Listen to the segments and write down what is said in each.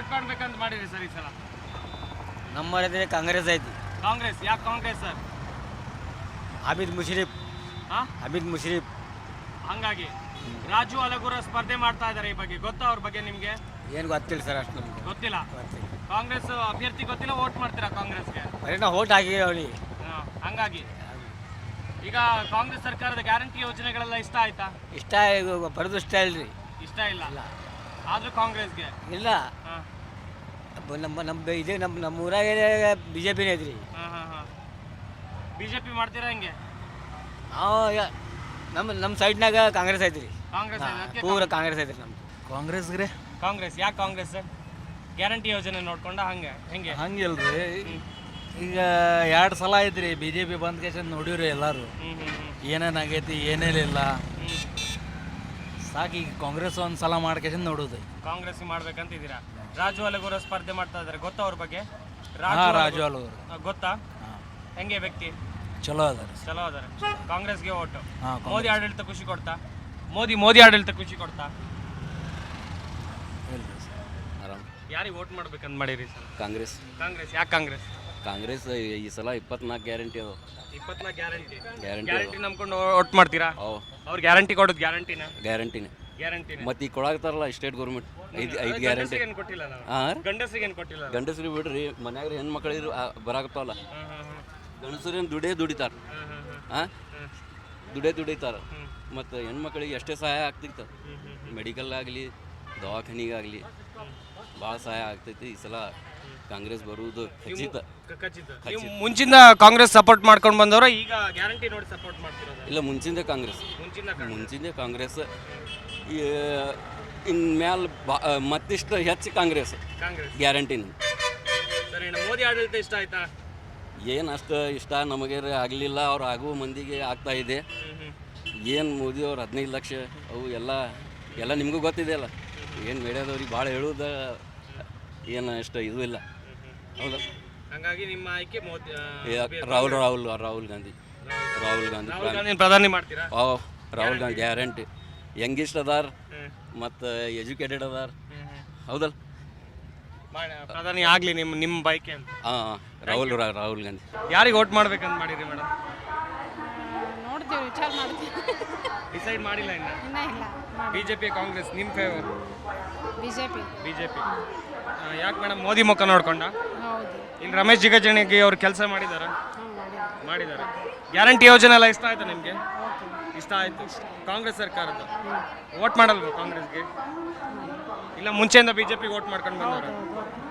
Vote ಮಾಡ್ಬೇಕಂತ ಮಾಡಿರಿ sir ಈ ಸಲ? ನಮ್ಮ ಮನೆಯಲ್ಲಿ ಕಾಂಗ್ರೆಸ್ ಐತಿ. ಕಾಂಗ್ರೆಸ್? ಯಾಕೆ ಕಾಂಗ್ರೆಸ್ ಸರ್? ಅಬಿದ್ ಮುಷರೀಫ್ ಹಾ ಅಬಿದ್ ಮುಷರೀಫ್ ಹಂಗಾಗಿ ರಾಜು ಅಲಗುರ ಸ್ಪರ್ಧೆ ಮಾಡ್ತಾ ಇದ್ದಾರೆ ಈ ಬಗ್ಗೆ. ಗೊತ್ತಾ ಅವ್ರ ಬಗ್ಗೆ ನಿಮಗೆ? ಏನು ಗೊತ್ತಿಲ್ಲ ಸರ್ ಅಷ್ಟು ನಮ್ಗೆ. ಗೊತ್ತಿಲ್ಲ? ಗೊತ್ತಿಲ್ಲ. ಕಾಂಗ್ರೆಸ್ ಅಭ್ಯರ್ಥಿ ಗೊತ್ತಿಲ್ಲ ವೋಟ್ ಮಾಡ್ತೀರಾ ಕಾಂಗ್ರೆಸ್ಗೆ? ಬರೀ ನಾವು ಓಟ್ ಹಾಕಿವಿ ಅವನಿಗೆ ಹಾ, ಹಂಗಾಗಿ. ಈಗ ಕಾಂಗ್ರೆಸ್ ಸರ್ಕಾರದ ಗ್ಯಾರಂಟಿ ಯೋಜನೆಗಳೆಲ್ಲ ಇಷ್ಟ ಆಯ್ತಾ? ಇಷ್ಟ ಬರೋದು ಇಷ್ಟ ಇಲ್ರಿ. ಇಷ್ಟ ಇಲ್ಲ. ಆದ್ರೂ ಕಾಂಗ್ರೆಸ್ಗೆ? ಇಲ್ಲ. ಹಾ. ಬ- ನಮ್ಮ ನಮ್ಮ ಇದೇ ನಮ್ಮ ನಮ್ಮ ಊರಾಗ ಬಿ ಜೆ ಪಿನೇ ಐತ್ರಿ ಹಾ ಹಾ ಹಾ. ಬಿಜೆಪಿ ಮಾಡ್ತೀರಾ ಹೆಂಗೆ? ನಾವು ಯ- ನಮ್ಮ ನಮ್ಮ ಸೈಡ್ನಾಗ ಕಾಂಗ್ರೆಸ್ ಐತ್ರಿ. ಕಾಂಗ್ರೆಸ್ ಹಾ, ಅದಕ್ಕೆ ಪೂರ ಕಾಂಗ್ರೆಸ್. ಐತ್ರಿ ನಮ್ದು. ಕಾಂಗ್ರೆಸ್ಗ್ರೆ? ಕಾಂಗ್ರೆಸ್ ಯಾಕೆ ಕಾಂಗ್ರೆಸ್? ಗ್ಯಾರಂಟಿ ಯೋಜನೆ ನೋಡ್ಕೊಂಡ ಹಂಗೆ ಹೆಂಗೆ? ಹಂಗಿಲ್ರಿ. ಈಗ ಎರಡು ಸಲ ಐತ್ರಿ ಬಿ ಜೆ ಪಿ ಬಂದ ಕೇಸ ನೋಡಿವ್ರಿ ಎಲ್ಲರೂ. ಹ್ಮ್ ಹ್ಮ್ ಹ್ಮ್. ಏನೇನು ಆಗೈತಿ ಏನೇನಿಲ್ಲ. ಸಾಕು ಈಗ ಕಾಂಗ್ರೆಸ್ ಒಂದು ಸಲ ನೋಡುದು ನೋಡೋದು. ಕಾಂಗ್ರೆಸ್ ಮಾಡ್ಬೇಕಂತ ಇದ್ದೀರಾ ರಾಜು ಅಲಗೂರ ಸ್ಪರ್ಧೆ ಮಾಡ್ತಾ ಇದ್ದಾರೆ ಗೊತ್ತಾ ಅವ್ರ ಬಗ್ಗೆ? ಹಾಂ ರಾಜು ಅಲ್ ಅವರು ಆ, ಗೊತ್ತಾ? ಹೆಂಗೆ ವ್ಯಕ್ತಿ? ಚಲೋ ಅದಾರ ಚಲೋ ಅದಾರೆ. ಕಾಂಗ್ರೆಸ್ಗೆ ಓಟು. ಹಾಂ ಮೋದಿ ಆಡಳಿತ ಖುಷಿ ಕೊಡ್ತಾ? ಮೋದಿ ಮೋದಿ ಆಡಳಿತ ಖುಷಿ ಕೊಡ್ತಾ? ಆರಾಮ್. ಯಾರಿಗೆ ವೋಟ್ ಮಾಡ್ಬೇಕಂತ ಮಾಡಿರಿ ಸರ್? ಕಾಂಗ್ರೆಸ್. ಕಾಂಗ್ರೆಸ್. ಯಾಕೆ ಕಾಂಗ್ರೆಸ್? ಕಾಂಗ್ರೆಸ್ ಈ ಸಲ ಇಪ್ಪತ್ನಾಲ್ಕು ಗ್ಯಾರಂಟಿ ಅದಾವ. ಇಪ್ಪತ್ನಾಲ್ಕು ಗ್ಯಾರಂಟಿ. ಗ್ಯಾರಂಟಿ ಗ್ಯಾರಂಟಿ ನಂಬ್ಕೊಂಡು ವೋಟ್ ಮಾಡ್ತೀರಾ? ಅವು. ಅವ್ರು ಗ್ಯಾರಂಟಿ ಕೊಡೋದು ಗ್ಯಾರಂಟಿನ ಗ್ಯಾರಂಟಿನೇ ಗ್ಯಾರಂಟಿನ ಮತ್ತೆ ಈಗ ಕೊಡಾಕ್ತಾರಲ್ಲ ಸ್ಟೇಟ್ ಗೌರ್ಮೆಂಟ್ ಐದು ಐದು ಗ್ಯಾರಂಟಿ ಏನು ಕೊಟ್ಟಿಲ್ಲ ಹಾಂ? ಗಂಡಸರಿಗೆ ಏನು ಕೊಟ್ಟಿಲ್ಲ ಗಂಡಸ್ರಿಗೆ ಬಿಡ್ರಿ ಮನ್ಯಾಗ ಹೆಣ್ಮಕ್ಳಿರು ಬರಾಕತ್ತಾವಲ್ಲ. ಹ್ಮ್ ಹ್ಮ್ ಹ್ಮ್. ಗಂಡಸರೇನು ದುಡೇ ದುಡಿತಾರ. ಹಾಂ ದುಡೇ ದುಡಿತಾರ. ಮತ್ತು ಹೆಣ್ಮಕ್ಳಿಗೆ ಎಷ್ಟೇ ಸಹಾಯ ಆಗ್ತಿತ್ತು. ಮೆಡಿಕಲ್ ಆಗಲಿ ದವಾಖಾನಿಗಾಗಲಿ ಭಾಳ ಸಹಾಯ ಆಗ್ತೈತಿ ಈ ಸಲ. ಕಾಂಗ್ರೆಸ್ ಬರುವುದು ಖಚಿತ. ನೀವು ಮುಂಚಿಂದ ಕಾಂಗ್ರೆಸ್ ಸಪೋರ್ಟ್ ಮಾಡ್ಕೊಂಡು ಬಂದವರು ಈಗ ಗ್ಯಾರಂಟಿ ನೋಡಿ ಸಪೋರ್ಟ್ ಮಾಡ್ತಿರೋದು. ಇಲ್ಲ ಮುಂಚಿಂದ ಕಾಂಗ್ರೆಸ್. ಮುಂಚಿಂದ ಮುಂಚಿಂದ ಕಾಂಗ್ರೆಸ್. ಇನ್ ಮ್ಯಾಲ್ ಮತ್ತಿಷ್ಟು ಹೆಚ್ಚು ಕಾಂಗ್ರೆಸ್. ಕಾಂಗ್ರೆಸ್. ಗ್ಯಾರಂಟಿನ ಸರಿ ಮೋದಿ ಆಡಳಿತ ಇಷ್ಟ ಆಯ್ತಾ? ಏನು ಅಷ್ಟು ಇಷ್ಟ ನಮಗೆ ಆಗಲಿಲ್ಲ ಅವ್ರು ಆಗುವ ಮಂದಿಗೆ ಆಗ್ತಾ ಇದೆ. ಏನು ಮೋದಿ ಅವ್ರು ಹದಿನೈದು ಲಕ್ಷ ಅವು ಎಲ್ಲ ಎಲ್ಲ ನಿಮಗೂ ಗೊತ್ತಿದೆ ಅಲ್ಲ. ಏನು ಮೀಡಿಯಾದವ್ರಿಗೆ ಭಾಳ ಹೇಳುವುದು ಏನು ಅಷ್ಟು ಇದು ಇಲ್ಲ. ಹೌದಾ? ಹಂಗಾಗಿ ನಿಮ್ಮ ಆಯ್ಕೆ ಮೋದಿ ಆ, ರಾಹುಲ್ ರಾಹುಲ್ ರಾಹುಲ್ ಗಾಂಧಿ. ರಾಹುಲ್ ಗಾಂಧಿ ರಾಹುಲ್ ಗಾಂಧಿ ಪ್ರಧಾನಿ ಮಾಡ್ತೀರಾ? ಓ ರಾಹುಲ್ ಗಾಂಧಿ ಗ್ಯಾರಂಟಿ. ಯಂಗಿಸ್ಟ್ ಅದಾರ ಮತ್ತು ಎಜುಕೇಟೆಡ್ ಅದಾರ. ಹೌದಲ್? ಮಾಡಿ ಪ್ರಧಾನಿ ಆಗ್ಲಿ ನಿಮ್ಮ ನಿಮ್ಮ ಬೈಕೆ ಅಂತ. ಹಾಂ ರಾಹುಲ್ ರಾ- ರಾಹುಲ್ ಗಾಂಧಿ. ಯಾರಿಗೆ ವೋಟ್ ಮಾಡ್ಬೇಕಂತ ಮಾಡಿರಿ ಮೇಡಮ್ ನೋಡ್ತೀವಿ ವಿಚಾರ ಮಾಡ್ತೀವಿ. ಡಿಸೈಡ್ ಮಾಡಿಲ್ಲ ಇನ್ನ? ಇನ್ನೂ ಇಲ್ಲ ಬಿಜೆಪಿ ಕಾಂಗ್ರೆಸ್ ನಿಮ್ಮ favour B J P BJP. ಯಾಕೆ ಮೇಡಮ್ ಮೋದಿ ಮುಖ ನೋಡ್ಕೊಂಡ? ಹೌದು. ಇಲ್ಲಿ ರಮೇಶ್ ಜಿಗಜಿಣಗಿ ಅವ್ರು ಕೆಲಸ ಮಾಡಿದಾರ? ಮಾಡಿದಾರ. ಮಾಡಿದ್ದಾರೆ ಗ್ಯಾರಂಟಿ ಯೋಜನೆ ಎಲ್ಲ ಇಷ್ಟ ಆಯ್ತಾ ನಿಮಗೆ? ಇಷ್ಟ ಆಯ್ತು? ಕಾಂಗ್ರೆಸ್ ಸರ್ಕಾರದ ವೋಟ್ ಮಾಡಲ್ವಾ ಕಾಂಗ್ರೆಸ್ಗೆ? ಇಲ್ಲ ಮುಂಚೆಯಿಂದ ಬಿಜೆಪಿ ವೋಟ್ ಮಾಡ್ಕೊಂಡು ಬಂದವರು?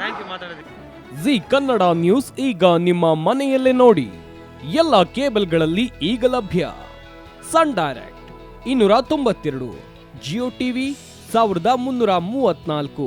ಥ್ಯಾಂಕ್ ಯು ಮಾತಾಡೋದಕ್ಕೆ ಜಿ ಕನ್ನಡ ನ್ಯೂಸ್ ಈಗ ನಿಮ್ಮ ಮನೆಯಲ್ಲೇ ನೋಡಿ. ಎಲ್ಲ ಕೇಬಲ್ಗಳಲ್ಲಿ ಈಗ ಲಭ್ಯ. ಸನ್ ಡೈರೆಕ್ಟ್ ಇನ್ನೂರ ತೊಂಬತ್ತೆರಡು ಜಿಯೋ ಟಿವಿ ಸಾವಿರದ ಮುನ್ನೂರ ಮೂವತ್ನಾಲ್ಕು